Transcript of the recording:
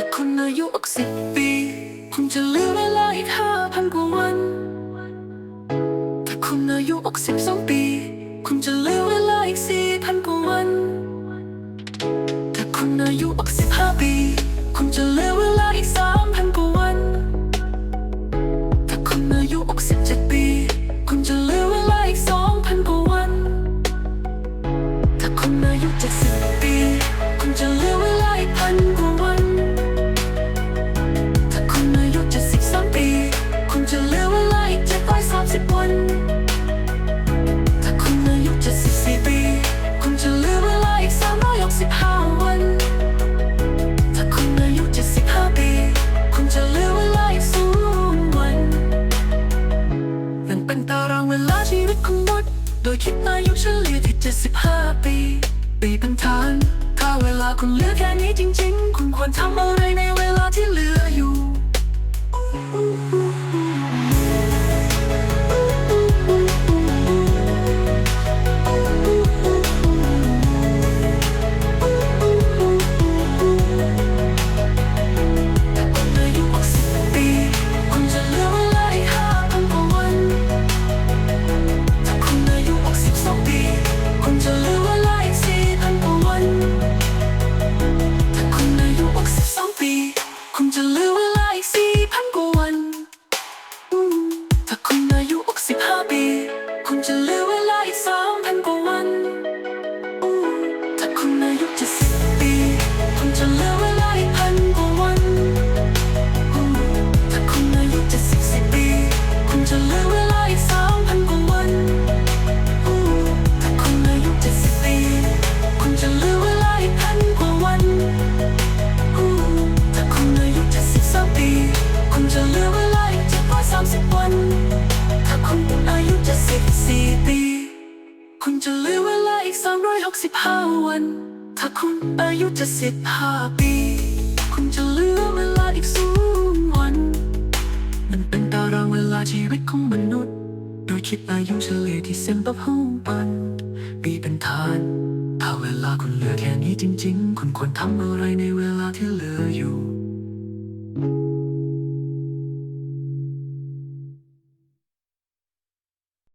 ถ้าคุณอายุอกสิบปีคุณจะเหลือเวลาอีกห้าพันกว่าวัน ถ้าคุณอายุอกสิบสองปีคุณจะเหลือเวลาอีกสี่พันกว่าวัน ถ้าคุณอายุอกสิบห้าปีคุณจะเหลือเวลาอีกสามพันกว่าวัน ถ้าคุณอายุอกสิบเจ็ดปีคุณจะเหลือเวลาอีกสองพันกว่าวัน ถ้าคุณอายุเจ็ดสิบ ลาชีวิตของมด โดยคิดอายุเฉลี่ยที่ 75 ปี ปีเป็นฐาน ถ้าเวลาคุณเหลือแค่นี้จริง ๆ คุณควรทำอะไรใน จะเหลือเวลาอีกพันกว่าวัน ถ้าคุณอายุ74ปี คุณจะเหลือเวลาอีก3,000กว่าวัน ถ้าคุณอายุ70ปี คุณจะเหลือเวลาอีกพันกว่าวัน ถ้าคุณอายุ73ปี คุณจะเหลือเวลาอีก730วัน ถ้าคุณอายุ74ปี คุณจะเหลือเวลาอีก365วัน ถ้าคุณอายุจะสิบห้าปี คุณจะเหลือเวลาอีกสูงวัน มันเป็นตารางเวลาชีวิตของมนุษย์ โดยคิดอายุเฉลี่ยที่เส้นประพงปัน ปีเป็นฐาน ถ้าเวลาคุณเหลือแค่นี้จริง ๆ คุณควรทำอะไรในเวลาที่เหลืออยู่